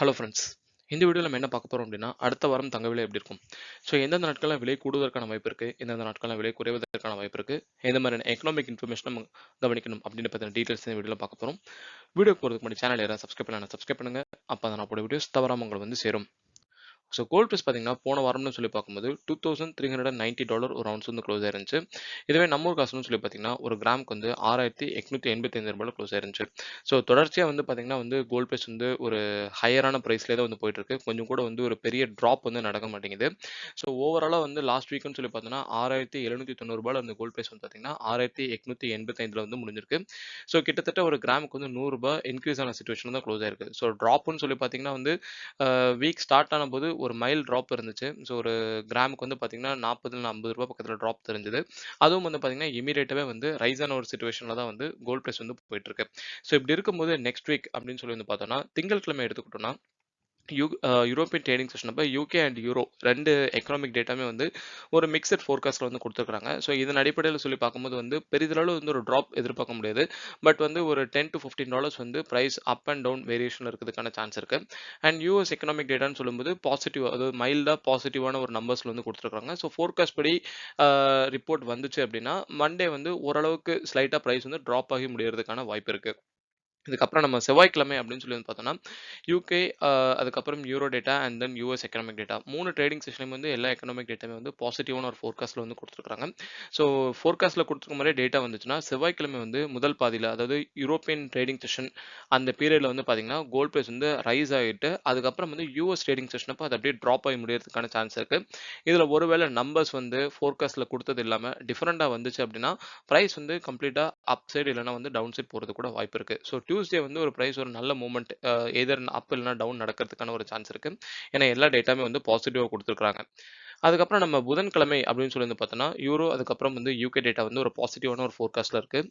Hello friends இந்த வீடியோவில் நம்ம என்ன பார்க்க போகிறோம் அப்படின்னா அடுத்த வாரம் தங்க விலை எப்படி இருக்கும்? ஸோ எந்தெந்த நாட்களில் விலை கூடுவதற்கான வாய்ப்பு இருக்குது எந்தெந்த நாட்களில் விலை குறைவதற்கான வாய்ப்பு இருக்குது எந்த மாதிரியான எக்கனாமிக் இன்ஃபர்மேஷன் நம்ம கவனிக்கணும் அப்படின்னு பற்றின டீட்டெயில்ஸ் இந்த வீடியோவில் பார்க்க போகிறோம் வீடியோ போகிறதுக்கு முன்னாடி சேனல் யாராவது சப்ஸ்கிரைப் பண்ணலாம் சப்ஸ்கிரைப் பண்ணுங்கள் அப்போ தான் நான் போட வீடியோஸ் தவறாமல் உங்களுக்கு வந்து சேரும். ஸோ கோல்ட் ப்ரைஸ் பார்த்தீங்கன்னா போன வாரம்னு சொல்லி பார்க்கும்போது two thousand three hundred ninety dollar ஒரு ரவுண்ட்ஸ் வந்து க்ளோஸ் ஆயிருந்துச்சு. இதுவே நம்ம ஊர் காசுன்னு சொல்லி பார்த்தீங்கன்னா ஒரு கிராமுக்கு வந்து ஆறாயிரத்தி எட்நூற்றி எண்பத்தைந்து ரூபாயில் க்ளோஸ் ஆயிருந்துச்சு. ஸோ தொடர்ச்சியாக வந்து பார்த்தீங்கன்னா வந்து கோல்ட் ப்ரைஸ் வந்து ஒரு ஹையரான ப்ரைஸ்லேயே தான் வந்து போயிட்டு இருக்கு. கொஞ்சம் கூட வந்து ஒரு பெரிய ட்ராப் வந்து நடக்க மாட்டேங்குது. ஸோ ஓவராலாக வந்து லாஸ்ட் வீக்னு சொல்லி பார்த்தோன்னா ஆறாயிரத்தி எழுநூற்றி தொண்ணூறுபாயில் அந்த கோல்ட் ப்ரைஸ் வந்து பார்த்தீங்கன்னா ஆறாயிரத்தி எட்நூற்றி எண்பத்தைந்தில் வந்து முடிஞ்சிருக்கு. ஸோ கிட்டத்தட்ட ஒரு கிராமுக்கு வந்து நூறுரூபா இன்க்ரீஸ் ஆன சுச்சுவேஷன் தான் க்ளோஸ் ஆயிருக்கு. ஸோ ட்ராப்னு சொல்லி பார்த்தீங்கன்னா வந்து வீக் ஸ்டார்ட் ஆன போது ஒரு மைல் ட்ராப் இருந்துச்சு. ஸோ ஒரு கிராமுக்கு வந்து பார்த்தீங்கன்னா நாற்பதுல ஐம்பது ரூபா பக்கத்தில் ட்ராப் தெரிஞ்சது. அதுவும் வந்து பார்த்தீங்கன்னா இமீடியட்டாகவே வந்து ரைஸ் ஒரு சுச்சுவேஷனில் தான் வந்து கோல்ட் ப்ரைஸ் வந்து போயிட்டுருக்கு ஸோ இப்படி இருக்கும்போது நெக்ஸ்ட் வீக் அப்படின்னு சொல்லி வந்து பார்த்தோம்னா திங்கட்கிழமை எடுத்துக்கிட்டோம்னா யூ யூரோப்பியன் ட்ரேடிங் செஷன் அப்போ யூகே அண்ட் யூரோ ரெண்டு எக்கனாமிக் டேட்டாமே வந்து ஒரு மிக்சட் ஃபோர்காஸ்ட்டில் வந்து கொடுத்துருக்காங்க ஸோ இதன் அடிப்படையில் சொல்லி பார்க்கும்போது வந்து பெரிதளவு வந்து ஒரு ட்ராப் எதிர்பார்க்க முடியாது. பட் வந்து ஒரு டென் டு ஃபிஃப்டீன் டாலர்ஸ் வந்து price up and down variation இருக்கிறதுக்கான சான்ஸ் இருக்குது அண்ட் யூஎஸ் எக்கனாமிக் டேட்டான்னு சொல்லும்போது பாசிட்டிவ் அதாவது மைல்டாக பாசிட்டிவான ஒரு நம்பர்ஸில் வந்து கொடுத்துருக்காங்க ஸோ ஃபோர்காஸ்ட் படி ரிப்போர்ட் வந்துச்சு அப்படின்னா மண்டே வந்து ஓரளவுக்கு ஸ்லைட்டாக ப்ரைஸ் வந்து ட்ராப் ஆகி முடியறதுக்கான வாய்ப்பு இருக்குது இதுக்கப்புறம் நம்ம செவ்வாய்க்கிழமை அப்படின்னு சொல்லி வந்து பார்த்தோம்னா யூகே அதுக்கப்புறம் euro data and then US economic data மூணு ட்ரேடிங் செஷன்லையும் வந்து எல்லா எக்கனாமிக் டேட்டாமே வந்து பாசிட்டிவான ஒரு ஃபோர்காஸ்ட்டில் வந்து கொடுத்துருக்காங்க ஸோ ஃபோர்காஸ்ட்டில் கொடுத்துருக்க மாதிரி டேட்டா வந்துச்சுன்னா செவ்வாய்க்கிழமை வந்து முதல் பாதியில் அதாவது யூரோப்பியன் ட்ரேடிங் செஷன் அந்த பீரியடில் வந்து பார்த்தீங்கன்னா கோல்ட் ப்ரைஸ் வந்து ரைஸ் ஆகிட்டு அதுக்கப்புறம் வந்து யூஎஸ் ட்ரேடிங் செஷனப்போ அது அப்படியே ட்ராப் ஆகி முடியறதுக்கான சான்ஸ் இருக்குது இதில் ஒருவேளை நம்பர்ஸ் வந்து ஃபோர்காஸ்ட்டில் கொடுத்தது இல்லாமல் டிஃப்ரெண்ட்டாக வந்துச்சு அப்படின்னா ப்ரைஸ் வந்து கம்ப்ளீட்டாக அப் சைடு இல்லைனா வந்து டவுன் சைட் போகிறது கூட வாய்ப்பு இருக்குது ஸோ டியூஸ்டே வந்து ஒரு ப்ரைஸ் ஒரு நல்ல மூமெண்ட் எதர் அப் இல்லைனா டவுன் நடக்கிறதுக்கான ஒரு சான்ஸ் இருக்கு. ஏன்னா எல்லா டேட்டாமே வந்து பாசிட்டிவாக கொடுத்துருக்காங்க அதுக்கப்புறம் நம்ம புதன்கிழமை அப்படின்னு சொல்லி வந்து பார்த்தோன்னா யூரோ அதுக்கப்புறம் வந்து யூகே டேட்டா வந்து ஒரு பாசிட்டிவான ஒரு ஃபோர்காஸ்ட்டில் இருக்குது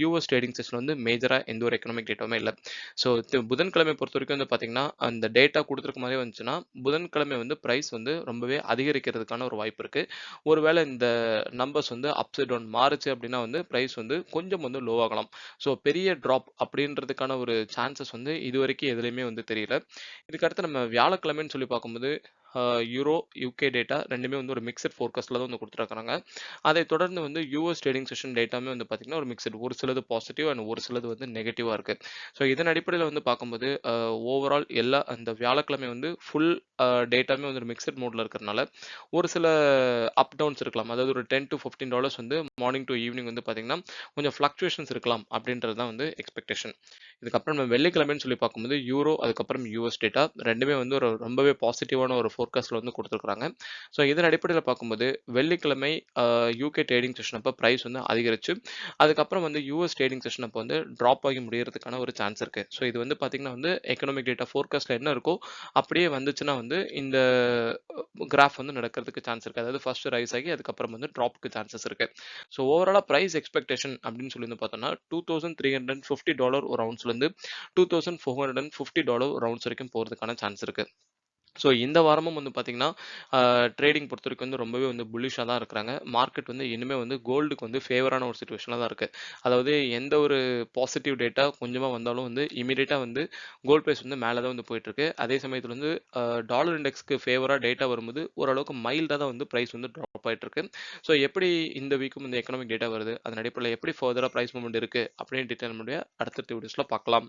யூஎஸ் ட்ரேடிங் செஷன் வந்து மேஜராக எந்த ஒரு எக்கனாமிக் டேட்டாவுமே இல்லை. ஸோ புதன்கிழமை பொறுத்த வரைக்கும் வந்து பார்த்தீங்கன்னா அந்த டேட்டா கொடுத்துருக்க மாதிரி வந்துச்சுன்னா புதன்கிழமை வந்து ப்ரைஸ் வந்து ரொம்பவே அதிகரிக்கிறதுக்கான ஒரு வாய்ப்பு இருக்குது ஒருவேளை இந்த நம்பர்ஸ் வந்து அப்சைட் டவுன் மாறுச்சு அப்படின்னா வந்து ப்ரைஸ் வந்து கொஞ்சம் வந்து லோ ஆகலாம். ஸோ பெரிய ட்ராப் அப்படின்றதுக்கான ஒரு சான்சஸ் வந்து இது வரைக்கும் எதுலையுமே வந்து தெரியல. இதுக்கடுத்து நம்ம வியாழக்கிழமைன்னு சொல்லி பார்க்கும்போது யூரோ யூகே டேட்டா ரெண்டுமே வந்து ஒரு மிக்சட் ஃபோர்காஸ்ட்டில் தான் வந்து கொடுத்துருக்காங்க. அதை தொடர்ந்து வந்து யூஎஸ் ட்ரேடிங் செஷன் டேட்டாமே வந்து பார்த்திங்கன்னா ஒரு மிக்சட் ஒரு சிலது பாசிட்டிவ் அண்ட் ஒரு சிலது வந்து நெகட்டிவாக இருக்குது ஸோ இதன் அடிப்படையில் வந்து பார்க்கும்போது ஓவரால் எல்லா அந்த வியாழக்கிழமை வந்து ஃபுல் டேட்டாமே வந்து ஒரு மிக்சட் மோடில் இருக்கிறனால ஒரு சில அப் டவுன்ஸ் இருக்கலாம். அதாவது ஒரு டென் டு ஃபிஃப்டீன் டாலர்ஸ் வந்து மார்னிங் டு ஈவினிங் வந்து பார்த்திங்கன்னா கொஞ்சம் ஃப்ளக்சுவேஷன்ஸ் இருக்கலாம் அப்படின்றது தான் வந்து எக்ஸ்பெக்டேஷன் இதுக்கப்புறம் நம்ம வெள்ளிக்கிழமைன்னு சொல்லி பார்க்கும்போது யூரோ அதுக்கப்புறம் யூஎஸ் டேட்டா ரெண்டுமே வந்து ஒரு ரொம்பவே பாசிட்டிவான ஒரு ஃபோர்காஸ்ட்டில் வந்து கொடுத்துருக்குறாங்க. ஸோ இதன் அடிப்படையில் பார்க்கும்போது வெள்ளிக்கிழமை யூகே ட்ரேடிங் செஷன் அப்போ ப்ரைஸ் வந்து அதிகரிச்சு அதுக்கப்புறம் வந்து யூஎஸ் ட்ரேடிங் செஷன் அப்போ வந்து ட்ராப் ஆகி முடியறதுக்கான ஒரு சான்ஸ் இருக்குது ஸோ இது வந்து பார்த்தீங்கன்னா வந்து எக்கனாமிக் டேட்டா ஃபோர்காஸ்ட்டில் என்ன இருக்கோ அப்படியே வந்துச்சுன்னா வந்து இந்த கிராஃப் வந்து நடக்கிறதுக்கு சான்ஸ் இருக்குது அதாவது ஃபர்ஸ்ட் ரைஸ் ஆகி அதுக்கப்புறம் வந்து ட்ராப்புக்கு சான்சஸ் இருக்குது ஸோ ஓவராலாக ப்ரைஸ் எக்ஸ்பெக்டேஷன் அப்படின்னு சொல்லி வந்து பார்த்தோம்னா two thousand three hundred fifty dollar ஒரு ரவுண்ட்ஸ்லேருந்து two thousand four hundred and fifty dollar rounds வரைக்கும் போகிறதுக்கான சான்ஸ் இருக்குது ஸோ இந்த வாரமும் வந்து பார்த்தீங்கன்னா ட்ரேடிங் பொறுத்த வரைக்கும் வந்து ரொம்பவே வந்து புல்லிஷாக தான் இருக்கிறாங்க. மார்க்கெட் வந்து இனிமேல் வந்து கோல்டுக்கு வந்து ஃபேவரான ஒரு சுச்சுவேஷனாக தான் இருக்குது அதாவது எந்த ஒரு பாசிட்டிவ் டேட்டா கொஞ்சமாக வந்தாலும் வந்து இமீடியட்டாக வந்து கோல்டு ப்ரைஸ் வந்து மேலே தான் வந்து போயிட்டுருக்கு அதே சமயத்தில் வந்து டாலர் இண்டெக்ஸ்க்கு ஃபேவராக டேட்டா வரும்போது ஓரளவுக்கு மைல்டாக தான் வந்து ப்ரைஸ் வந்து ட்ராப் ஆகிட்டு இருக்கு. ஸோ எப்படி இந்த வீக்கும் இந்த எக்கனாமிக் டேட்டா வருது? அதன் அடிப்படையில் எப்படி ஃபர்தராக ப்ரைஸ் மூவ்மெண்ட் இருக்குது அப்படின்னு டீட்டெயில் முடிய அடுத்தடுத்த வீடியோஸில் பார்க்கலாம்.